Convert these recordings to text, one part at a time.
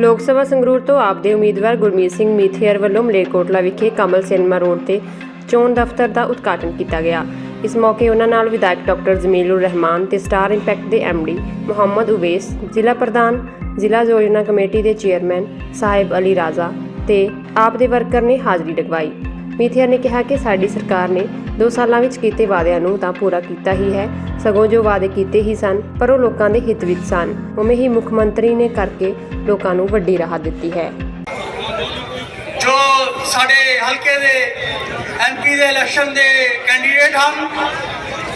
ਲੋਕ ਸਭਾ ਸੰਗਰੂਰ ਤੋਂ ਆਪ ਦੇ ਉਮੀਦਵਾਰ ਗੁਰਮੀਤ ਸਿੰਘ ਮੀਥੇਅਰ ਵੱਲੋਂ ਮਲੇਰਕੋਟਲਾ ਵਿਖੇ ਕਮਲ ਸਿਨੇਮਾ ਰੋਡ ਤੇ ਚੋਣ ਦਫ਼ਤਰ ਦਾ ਉਦਘਾਟਨ ਕੀਤਾ ਗਿਆ। ਇਸ ਮੌਕੇ ਉਹਨਾਂ ਨਾਲ ਵਿਧਾਇਕ ਡਾਕਟਰ ਜ਼ਮੀਲੁਰ ਰਹਿਮਾਨ ਤੇ ਸਟਾਰ ਇੰਪੈਕਟ ਦੇ ਡੀ ਮੁਹੰਮਦ ਉਵੇਸ, ਜ਼ਿਲ੍ਹਾ ਪ੍ਰਧਾਨ, ਜ਼ਿਲ੍ਹਾ ਯੋਜਨਾ ਕਮੇਟੀ ਦੇ ਚੇਅਰਮੈਨ ਸਾਹਿਬ ਅਲੀ ਰਾਜ਼ਾ ਤੇ ਆਪ ਦੇ ਵਰਕਰ ਨੇ ਹਾਜ਼ਰੀ ਲਗਵਾਈ ਮੀਥੇਅਰ ਨੇ ਕਿਹਾ ਕਿ ਸਾਡੀ ਸਰਕਾਰ ਨੇ 2 ਸਾਲਾਂ ਵਿੱਚ ਕੀਤੇ ਵਾਅਦਿਆਂ ਨੂੰ ਤਾਂ ਪੂਰਾ ਕੀਤਾ ਹੀ ਹੈ। ਸਗੋਂ ਜੋ ਵਾਅਦੇ ਕੀਤੇ ਹੀ ਸਨ, ਪਰ ਉਹ ਲੋਕਾਂ ਦੇ ਹਿੱਤ ਵਿੱਚ ਸਨ। ਉਵੇਂ ਹੀ ਮੁੱਖ ਮੰਤਰੀ ਨੇ ਕਰਕੇ ਲੋਕਾਂ ਨੂੰ ਵੱਡੀ ਰਾਹਤ ਦਿੱਤੀ ਹੈ। ਜੋ ਸਾਡੇ ਹਲਕੇ ਦੇ ਐਮਪੀ ਦੇ ਇਲੈਕਸ਼ਨ ਦੇ ਕੈਂਡੀਡੇਟ ਹਨ,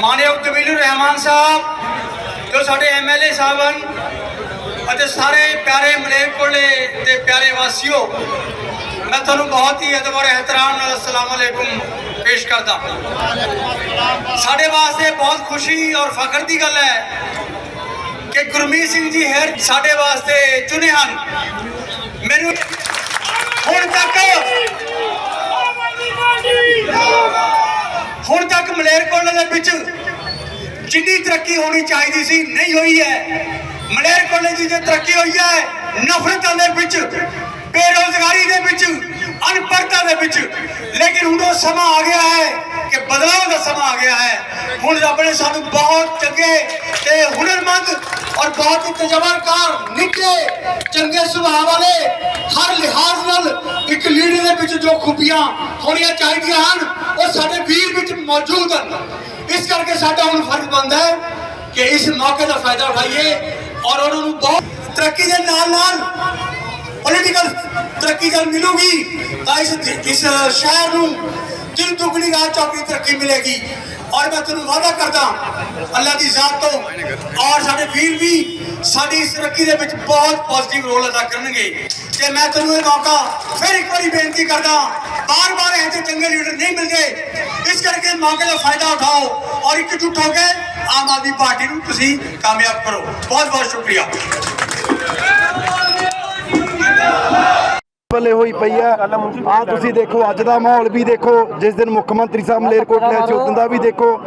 ਮਾਨਯੋਗ ਕਬੀਲੁਰ ਰਹਿਮਾਨ ਸਾਹਿਬ, ਜੋ ਸਾਡੇ ਐਮਐਲਏ ਸਾਹਿਬ ਹਨ, ਅਤੇ ਸਾਰੇ ਪਿਆਰੇ ਮਲੇਰਕੋਟਲੇ ਦੇ ਪਿਆਰੇ ਵਾਸੀਓ, ਮੈਂ ਤੁਹਾਨੂੰ ਬਹੁਤ ਹੀ ਅਦਬ ਔਰ ਨਾਲ ਅਸਲਾਮ ਅਲੈਕੁਮ ਪੇਸ਼ ਕਰਦਾ ਸਾਡੇ ਵਾਸਤੇ ਬਹੁਤ ਖੁਸ਼ੀ ਔਰ ਫਖਰ ਦੀ ਗੱਲ ਹੈ ਕਿ ਗੁਰਮੀਤ ਸਿੰਘ ਜੀ ਹੈਰ ਸਾਡੇ ਵਾਸਤੇ ਚੁਣੇ ਹਨ। ਮੈਨੂੰ ਹੁਣ ਤੱਕ ਹੁਣ ਤੱਕ ਮਲੇਰਕੋਟਲੇ ਦੇ ਵਿੱਚ ਜਿੰਨੀ ਤਰੱਕੀ ਹੋਣੀ ਚਾਹੀਦੀ ਸੀ, ਨਹੀਂ ਹੋਈ ਹੈ। ਮਲੇਰਕੋਟਲੇ ਦੀ ਜੇ ਤਰੱਕੀ ਹੋਈ ਹੈ, ਨਫ਼ਰਤਾਂ ਦੇ ਵਿੱਚ, ਬੇਰੋਜ਼ਗਾਰੀ ਦੇ ਵਿੱਚ ਅਨਪੜਤਾ ਦੇ ਵਿੱਚ, ਲੇਕਿਨ ਹੁਣ ਉਹ ਸਮਾਂ ਆ ਗਿਆ ਹੈ ਕਿ ਬਦਲਾਅ ਦਾ ਸਮਾਂ ਆ ਗਿਆ ਹੈ। ਹੁਣ ਰੱਬ ਨੇ ਸਾਨੂੰ ਬਹੁਤ ਚੰਗੇ ਤੇ ਹੁਨਰਮੰਦ ਔਰ ਬਹੁਤ ਹੀ ਤਜਰਬਾਕਾਰ ਨਿੱਕੇ ਚੰਗੇ ਸੁਭਾਅ ਵਾਲੇ ਹਰ ਲਿਹਾਜ਼ ਨਾਲ ਇੱਕ ਲੀਡਰ ਦੇ ਵਿੱਚ ਜੋ ਖੂਬੀਆਂ ਹੋਣੀਆਂ ਚਾਹੀਦੀਆਂ ਹਨ, ਉਹ ਸਾਡੇ ਵੀਰ ਵਿੱਚ ਮੌਜੂਦ ਹਨ। ਇਸ ਕਰਕੇ ਸਾਡਾ ਹੁਣ ਫਰਜ਼ ਬਣਦਾ ਹੈ ਕਿ ਇਸ ਮੌਕੇ ਦਾ ਫਾਇਦਾ ਉਠਾਈਏ ਔਰ ਉਹਨਾਂ ਨੂੰ ਬਹੁਤ ਤਰੱਕੀ ਦੇ ਨਾਲ ਨਾਲ ਪੋਲੀਟੀਕਲ ਤਰੱਕੀ ਜਦ ਮਿਲੂਗੀ ਤਾਂ ਇਸ ਇਸ ਸ਼ਹਿਰ ਨੂੰ ਦਿਨ ਦੁਗਣੀ ਰਾਤ ਚੌਕੀ ਤਰੱਕੀ ਮਿਲੇਗੀ। ਔਰ ਮੈਂ ਤੁਹਾਨੂੰ ਵਾਅਦਾ ਕਰਦਾ ਅੱਲਾ ਦੀ ਜ਼ਾਤ ਤੋਂ, ਔਰ ਸਾਡੇ ਵੀਰ ਵੀ ਸਾਡੀ ਇਸ ਤਰੱਕੀ ਦੇ ਵਿੱਚ ਬਹੁਤ ਪੋਜ਼ਿਟਿਵ ਰੋਲ ਅਦਾ ਕਰਨਗੇ। ਤੇ ਮੈਂ ਤੁਹਾਨੂੰ ਇਹ ਮੌਕਾ ਫਿਰ ਇੱਕ ਵਾਰੀ ਬੇਨਤੀ ਕਰਦਾ ਬਾਰ-ਬਾਰ ਇਹ ਜਿਹੇ ਚੰਗੇ ਲੀਡਰ ਨਹੀਂ ਮਿਲਦੇ ਇਸ ਦਾ ਫਾਇਦਾ ਉਠਾਓ ਔਰ ਇਕਜੁੱਟ ਹੋ ਕੇ ਆਮ ਆਦਮੀ ਪਾਰਟੀ ਨੂੰ ਤੁਸੀਂ ਕਾਮਯਾਬ ਕਰੋ। ਬਹੁਤ ਬਹੁਤ ਸ਼ੁਕਰੀਆ। ਬੱਲੇ ਹੋਈ ਪਈ ਆ ਆ ਤੁਸੀਂ ਦੇਖੋ, ਅੱਜ ਦਾ ਮਾਹੌਲ ਵੀ ਦੇਖੋ, ਜਿਸ ਦਿਨ ਮੁੱਖ ਮੰਤਰੀ ਸਾਹਿਬ ਮਲੇਰਕੋਟਲੇ ਆਏ ਸੀ ਉਦੋਂ ਦਾ ਵੀ ਦੇਖੋ।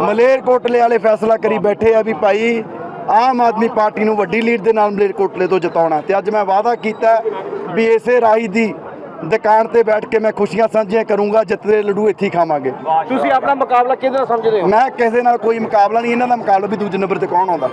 ਮਲੇਰਕੋਟਲੇ ਵਾਲੇ ਫੈਸਲਾ ਕਰੀ ਬੈਠੇ ਆ ਵੀ ਭਾਈ, ਆਮ ਆਦਮੀ ਪਾਰਟੀ ਨੂੰ ਵੱਡੀ ਲੀਡ ਦੇ ਨਾਲ ਮਲੇਰਕੋਟਲੇ ਤੋਂ ਜਿਤਾਉਣਾ। ਤੇ ਅੱਜ ਮੈਂ ਵਾਅਦਾ ਕੀਤਾ ਵੀ ਇਸੇ ਰਾਈ ਦੀ ਦੁਕਾਨ ਤੇ ਬੈਠ ਕੇ ਮੈਂ ਖੁਸ਼ੀਆਂ ਸਾਂਝੀਆਂ ਕਰੂੰਗਾ ਜਿੱਤਦੇ ਲੱਡੂ ਇੱਥੇ ਹੀ ਖਾਵਾਂਗੇ। ਤੁਸੀਂ ਆਪਣਾ ਮੁਕਾਬਲਾ ਕਿਹਦੇ ਨਾਲ ਸਮਝਦੇ ਹੋ? ਮੈਂ ਕਿਸੇ ਨਾਲ ਕੋਈ ਮੁਕਾਬਲਾ ਨਹੀਂ ਇਹਨਾਂ ਦਾ ਮੁਕਾਬਲਾ ਵੀ ਦੂਜੇ ਨੰਬਰ ਤੇ ਕੌਣ ਆਉਂਦਾ?